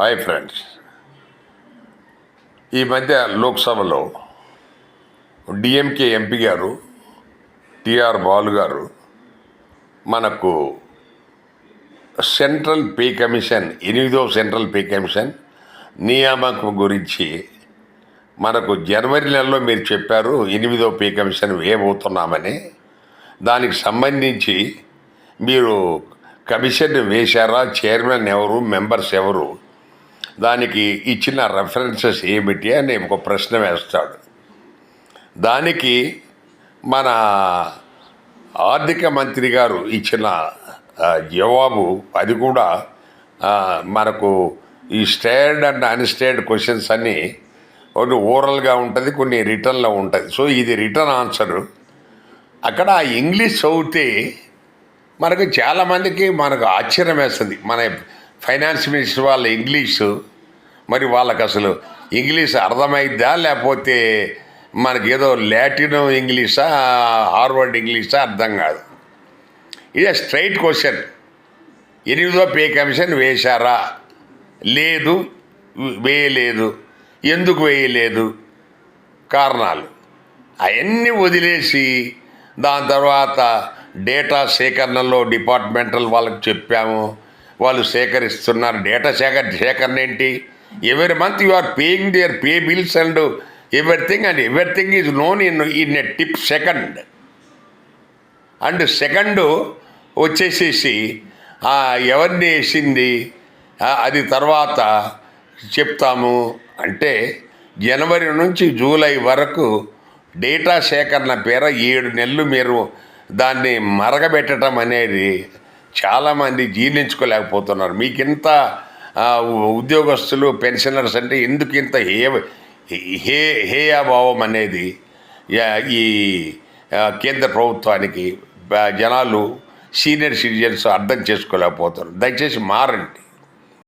Hi friends. ఈ మధ్య లోక్సభలో డిఎంకే ఎంపీ గారు టిఆర్ బాలు గారు మనకు సెంట్రల్ పే కమిషన్ ఎనిమిదో సెంట్రల్ పే కమిషన్ నియామకం గురించి మనకు జనవరి నెలలో మీరు చెప్పారు ఎనిమిదో పే కమిషన్ వేయబోతున్నామని. దానికి సంబంధించి మీరు కమిషన్ వేశారా? చైర్మన్ ఎవరు? మెంబర్స్ ఎవరు? దానికి ఇచ్చిన రెఫరెన్సెస్ ఏమిటి అని ఒక ప్రశ్న వేస్తాడు. దానికి మన ఆర్థిక మంత్రి గారు ఇచ్చిన జవాబు అది కూడా మనకు ఈ స్టేడ్ అండ్ అన్స్టేడ్ క్వశ్చన్స్ అన్నీ కొన్ని ఓరల్గా ఉంటుంది కొన్ని రిటర్న్లో ఉంటుంది. సో ఇది రిటర్న్ ఆన్సరు. అక్కడ ఇంగ్లీష్ చదివితే మనకు చాలామందికి మనకు ఆశ్చర్యం వేస్తుంది. మన ఫైనాన్స్ మినిస్టర్ వాళ్ళ ఇంగ్లీషు. మరి వాళ్ళకి అసలు ఇంగ్లీష్ అర్థమైద్దా లేకపోతే మనకి ఏదో లాటిన్ ఇంగ్లీషా హార్వర్డ్ ఇంగ్లీషా అర్థం కాదు. ఇదే స్ట్రైట్ క్వశ్చన్. ఎనిమిదో పే కమిషన్ వేశారా? లేదు వేయలేదు. ఎందుకు వేయలేదు? కారణాలు. అవన్నీ వదిలేసి దాని తర్వాత డేటా సేకరణలో డిపార్ట్మెంటల్ వాళ్ళకి చెప్పాము. వాళ్ళు సేకరిస్తున్నారు. డేటా సేకర సేకరణ ఏంటి? ఎవరి month you are paying their pay bills and everything and everything is known in in a tip second and second వచ్చేసేసి ఎవరిని వేసింది? అది తర్వాత చెప్తాము. అంటే జనవరి నుంచి జూలై వరకు డేటా సేకరణ పేర ఏడు నెలలు మీరు దాన్ని మరగబెట్టడం అనేది చాలామంది జీర్ణించుకోలేకపోతున్నారు. మీకు ఇంత ఉద్యోగస్తులు పెన్షనర్స్ అంటే ఎందుకు ఇంత హే హే హేయాభావం అనేది ఈ కేంద్ర ప్రభుత్వానికి జనాలు సీనియర్ సిటిజన్స్ అర్థం చేసుకోలేకపోతున్నారు. దయచేసి మారండి.